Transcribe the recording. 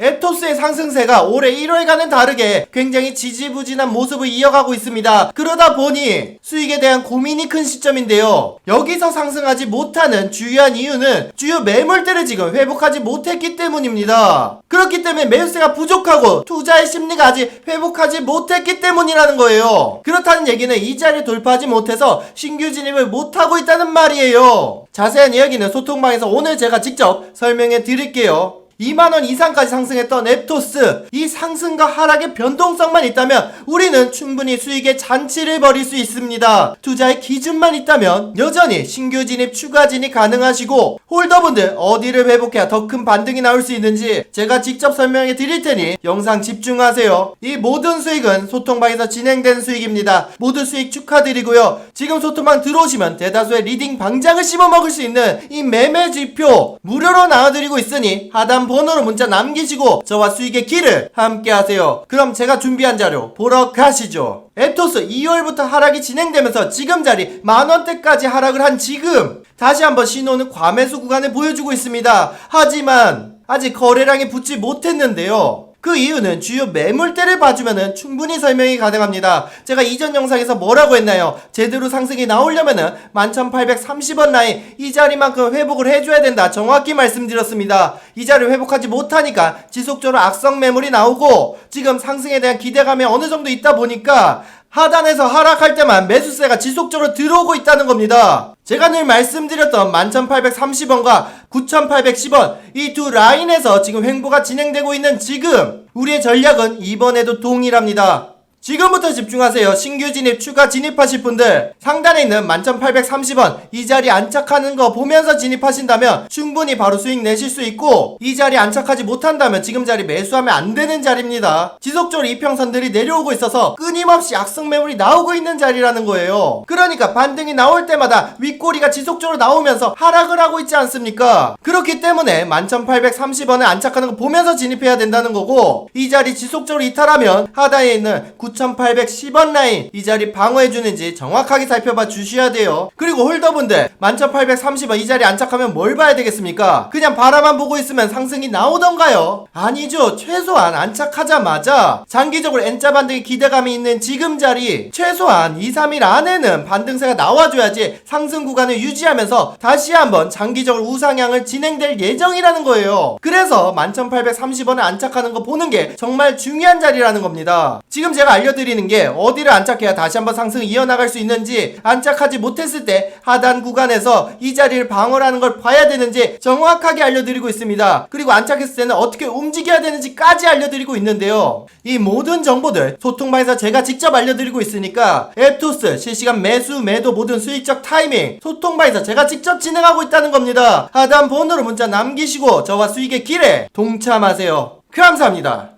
앱토스의 상승세가 올해 1월과는 다르게 굉장히 지지부진한 모습을 이어가고 있습니다. 그러다 보니 수익에 대한 고민이 큰 시점인데요. 여기서 상승하지 못하는 주요한 이유는 주요 매물대를 지금 회복하지 못했기 때문입니다. 그렇기 때문에 매수세가 부족하고 투자의 심리가 아직 회복하지 못했기 때문이라는 거예요. 그렇다는 얘기는 이 자리를 돌파하지 못해서 신규 진입을 못하고 있다는 말이에요. 자세한 이야기는 소통방에서 오늘 제가 직접 설명해 드릴게요. 2만원 이상까지 상승했던 앱토스. 이 상승과 하락의 변동성만 있다면 우리는 충분히 수익의 잔치를 벌일 수 있습니다. 투자의 기준만 있다면 여전히 신규 진입 추가 진입 가능하시고 홀더분들 어디를 회복해야 더 큰 반등이 나올 수 있는지 제가 직접 설명해 드릴 테니 영상 집중하세요. 이 모든 수익은 소통방에서 진행된 수익입니다. 모두 수익 축하드리고요. 지금 소통방 들어오시면 대다수의 리딩 방장을 씹어먹을 수 있는 이 매매 지표 무료로 나와드리고 있으니 하단 번호로 문자 남기시고 저와 수익의 길을 함께 하세요. 그럼 제가 준비한 자료 보러 가시죠. 앱토스 2월부터 하락이 진행되면서 지금 자리 만원대까지 하락을 한 지금 다시 한번 신호는 과매수 구간을 보여주고 있습니다. 하지만 아직 거래량이 붙지 못했는데요. 그 이유는 주요 매물대를 봐주면은 충분히 설명이 가능합니다. 제가 이전 영상에서 뭐라고 했나요? 제대로 상승이 나오려면은 11,830원 라인 이 자리만큼 회복을 해줘야 된다. 정확히 말씀드렸습니다. 이 자리를 회복하지 못하니까 지속적으로 악성 매물이 나오고 지금 상승에 대한 기대감이 어느 정도 있다 보니까 하단에서 하락할 때만 매수세가 지속적으로 들어오고 있다는 겁니다. 제가 늘 말씀드렸던 11,830원과 9,810원 이 두 라인에서 지금 횡보가 진행되고 있는 지금 우리의 전략은 이번에도 동일합니다. 지금부터 집중하세요. 신규 진입, 추가 진입하실 분들 상단에 있는 11,830원 이 자리 안착하는 거 보면서 진입하신다면 충분히 바로 수익 내실 수 있고 이 자리 안착하지 못한다면 지금 자리 매수하면 안 되는 자리입니다. 지속적으로 이평선들이 내려오고 있어서 끊임없이 악성 매물이 나오고 있는 자리라는 거예요. 그러니까 반등이 나올 때마다 윗꼬리가 지속적으로 나오면서 하락을 하고 있지 않습니까? 그렇기 때문에 11,830원에 안착하는 거 보면서 진입해야 된다는 거고 이 자리 지속적으로 이탈하면 하단에 있는 9,810원 라인 이 자리 방어해주는지 정확하게 살펴봐 주셔야 돼요. 그리고 홀더분들 11,830원 이 자리 안착하면 뭘 봐야 되겠습니까? 그냥 바라만 보고 있으면 상승이 나오던가요? 아니죠. 최소한 안착하자마자 장기적으로 N자 반등의 기대감이 있는 지금 자리 최소한 2, 3일 안에는 반등세가 나와줘야지 상승 구간을 유지하면서 다시 한번 장기적으로 우상향을 진행될 예정이라는 거예요. 그래서 11,830원에 안착하는 거 보는 게 정말 중요한 자리라는 겁니다. 지금 제가 알려드리는 게 어디를 안착해야 다시 한번 상승을 이어나갈 수 있는지 안착하지 못했을 때 하단 구간에서 이 자리를 방어하는 걸 봐야 되는지 정확하게 알려드리고 있습니다. 그리고 안착했을 때는 어떻게 움직여야 되는지까지 알려드리고 있는데요. 이 모든 정보들 소통방에서 제가 직접 알려드리고 있으니까 앱토스 실시간 매수 매도 모든 수익적 타이밍 소통방에서 제가 직접 진행하고 있다는 겁니다. 하단 번호로 문자 남기시고 저와 수익의 길에 동참하세요. 감사합니다.